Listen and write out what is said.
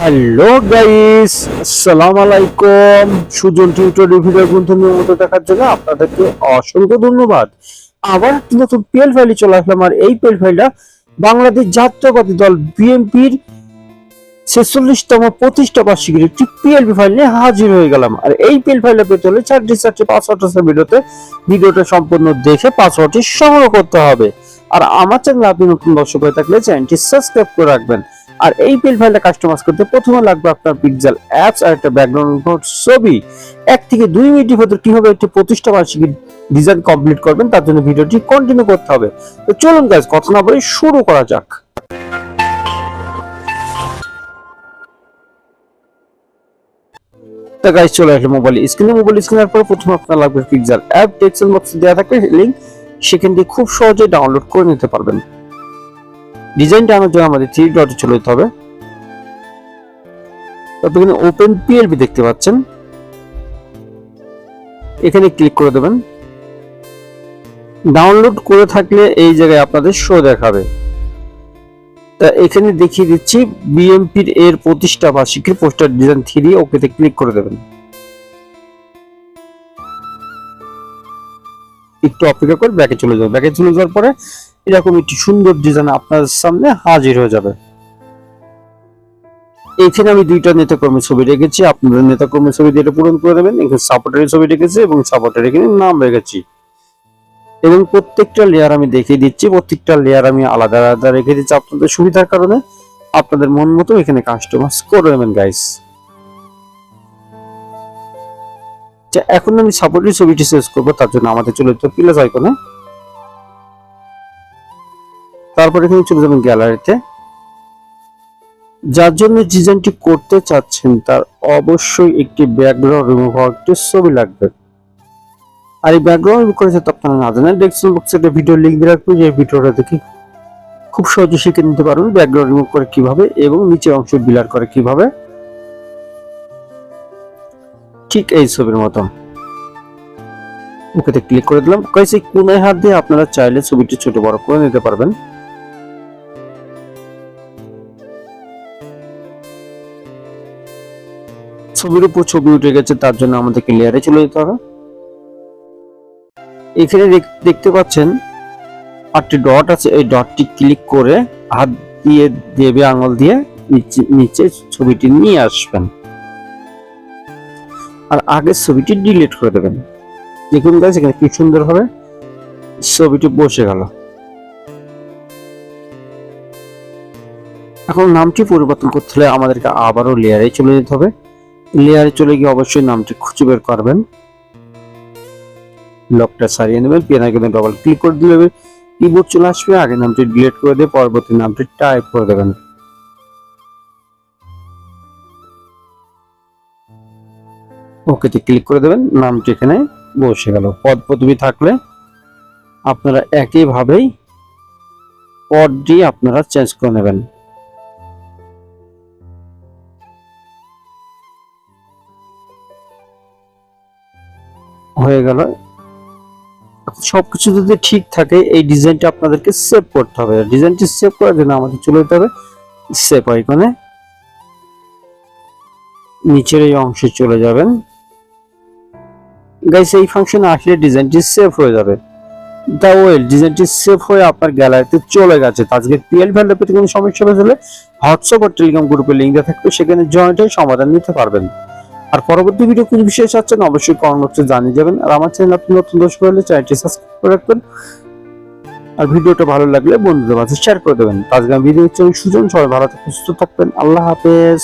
Hello guys আসসালামু আলাইকুম Sujan tutorial video বন্ধু নিয়মিত দেখার জন্য আপনাদেরকে অসংখ্য ধন্যবাদ। আবার নতুন পিএল ফাইলে চলে আসলাম, আর এই পিএল ফাইলটা বাংলাদেশ জাতীয়বাদী দল বিএনপির ছেচল্লিশতম প্রতিষ্ঠা বার্ষিকীর একটি পিএলপি ফাইল নিয়ে হাজির হয়ে গেলাম। আর এই পিএল ফাইলটা পেতে হলে চারটি চারটি পাসওয়ার্ড আছে ভিডিওতে। ভিডিওটা সম্পূর্ণ দেখে পাসওয়ার্ডটি সংগ্রহ করতে হবে। আর আমার চ্যানেল আপনি নতুন দর্শক হয়ে থাকলে চ্যানেলটি সাবস্ক্রাইব করে রাখবেন। আর এই পিল ফাইলটা কাস্টমাইজ করতে প্রথমে লাগবে আপনার পিক্সেল অ্যাপস আর একটা ব্যাকগ্রাউন্ড ছবি। এক থেকে দুই মিনিটের ভেতর কীভাবে একটি প্রতিষ্ঠা বার্ষিকী ডিজাইন কমপ্লিট করবেন, তার জন্য ভিডিওটি কন্টিনিউ করতে হবে। তো চলুন গাইজ কথা না বলে শুরু করা যাক। তো গাইজ চলে আসলে মোবাইল স্ক্রিনে মোবাইল স্ক্রিনের পর প্রথমে আপনার লাগবে পিক্সেল অ্যাপ টেক্সট বক্সে দেওয়া থাকবে লিংক সেখান দিয়ে খুব সহজে ডাউনলোড করে নিতে পারবেন। ডিজাইনটা আনার জন্য আমাদের থ্রি ডটে চলে যেতে হবে। তারপর এখানে ওপেন পিএলপি দেখতে পাচ্ছেন। এখানে ক্লিক করে দেবেন। ডাউনলোড করে থাকলে এই জায়গায় আপনাদের শো দেখাবে। তা এখানে দেখিয়ে দিচ্ছি বিএমপির এর প্রতিষ্ঠা বার্ষিকীর পোস্টার ডিজাইন থ্রি ওকেতে ক্লিক করে দেবেন। একটু অপেক্ষা করে ব্যাকে চলে যাবে। ব্যাকে চলে যাওয়ার পরে এরকম একটি সুন্দর ডিজাইন আপনার সামনে হাজির হয়ে যাবে। এখানে আমি দুইটা নেতাকর্মীর ছবি রেখেছি। আপনাদের নেতাকর্মীর ছবি দিয়ে পূরণ করে দেবেন। এখানে সাপোর্টারের ছবি রেখেছি এবং সাপোর্টার এখানে নাম রেখেছি। এবং প্রত্যেকটা লেয়ার আমি দেখিয়ে দিচ্ছি। প্রত্যেকটা লেয়ার আমি আলাদা আলাদা রেখে দিচ্ছি আপনাদের সুবিধার কারণে। আপনাদের মন মতো এখানে কাস্টমাইজ করে নেবেন গাইস এখন আমি সাপোর্টের ছবিটি শেষ করব। তার জন্য আমাদের চলে যেতে প্লাস আইকনে তারপর এখানে চলে যাবেন গ্যালারিতে। যার জন্য ডিজাইনটি করতে চাচ্ছেন তার অবশ্যই একটি ব্যাকগ্রাউন্ড রিমুভ হওয়ার একটি ছবি লাগবে। আর এই ব্যাকগ্রাউন্ড রিমুভ করেছে তো আপনারা না জানেন ডেসক্রিপশন বক্সে একটা ভিডিও লিঙ্ক দিয়ে রাখব, যে ভিডিওটা দেখে খুব সহজে শিখে নিতে পারবেন ব্যাকগ্রাউন্ড রিমুভ করে কীভাবে এবং নিচের অংশ বিলার করে কীভাবে। ঠিক এই ছবির মতো ওকেতে ক্লিক করে দিলাম। কয়েছে কোনায় হাত দিয়ে আপনারা চাইলে ছবিটি ছোট বড় করে নিতে পারবেন। ছবির উপর ছবি উঠে গেছে, তার জন্য আমাদেরকে লেয়ারে চলে যেতে হবে। এখানে দেখতে পাচ্ছেন, আটটি ডট আছে, এই ডটটি ক্লিক করে হাত দিয়ে দেবে আঙুল দিয়ে নিচে ছবিটি নিয়ে আসবেন। আর আগের ছবিটি ডিলিট করে দেবেন। দেখুন গাছ এখানে কি সুন্দর হবে, ছবিটি বসে গেল। এখন নামটি পরিবর্তন করতে হলে আমাদেরকে আবারও লেয়ারে চলে যেতে হবে। লেয়ারে চলে গিয়ে অবশ্যই নামটি খুঁজে বের করবেন। লকটা সারিয়ে নেবেন পেন আইকনে ডবল ক্লিক করে দিলে কিবোর্ড চলে আসবে, আগে নামটি ডিলিট করে দিয়ে পরবর্তী নামটি টাইপ করে দেবেন। ওকেতে ক্লিক করে দেবেন, নামটি এখানে বসে গেল। পদ পদবি থাকলে আপনারা একইভাবেই পদটি আপনারা চেঞ্জ করে নেবেন। হয়ে গেল। সবকিছু যদি ঠিক থাকে, এই ডিজাইনটা আপনাদেরকে সেভ করতে হবে। ডিজাইনটি সেভ করার জন্য আমাদের চলে যেতে হবে সেভ আইকনে নিচের এই অংশে চলে যাবেন। গাইস এই ফাংশনে আসলে ডিজাইনটি সেভ হয়ে যাবে। দা ওয়েল ডিজাইনটি সেভ হয়ে আপনার গ্যালারিতে চলে গেছে। আজকে পিএল ভ্যালু পেতে কোনো সমস্যা হলে হোয়াটসঅ্যাপ আর টেলিগ্রাম গ্রুপে লিঙ্ক থাকবে। সেখানে জয়েন্ট হয়ে সমাধান নিতে পারবেন। আর পরবর্তী ভিডিও কোন বিষয়ে চাচ্ছেন অবশ্যই কমেন্ট বক্সে জানিয়ে যাবেন। আর আমার চ্যানেল আপনি নতুন দর্শক হলে চ্যানেলটি সাবস্ক্রাইব করে রাখবেন। আর ভিডিওটা ভালো লাগলে বন্ধুদের মাঝে শেয়ার করে দেবেন। আজকে ভিডিও হচ্ছে সুজন, সবাই ভালো থাকবেন, সুস্থ থাকবেন। আল্লাহ হাফেজ।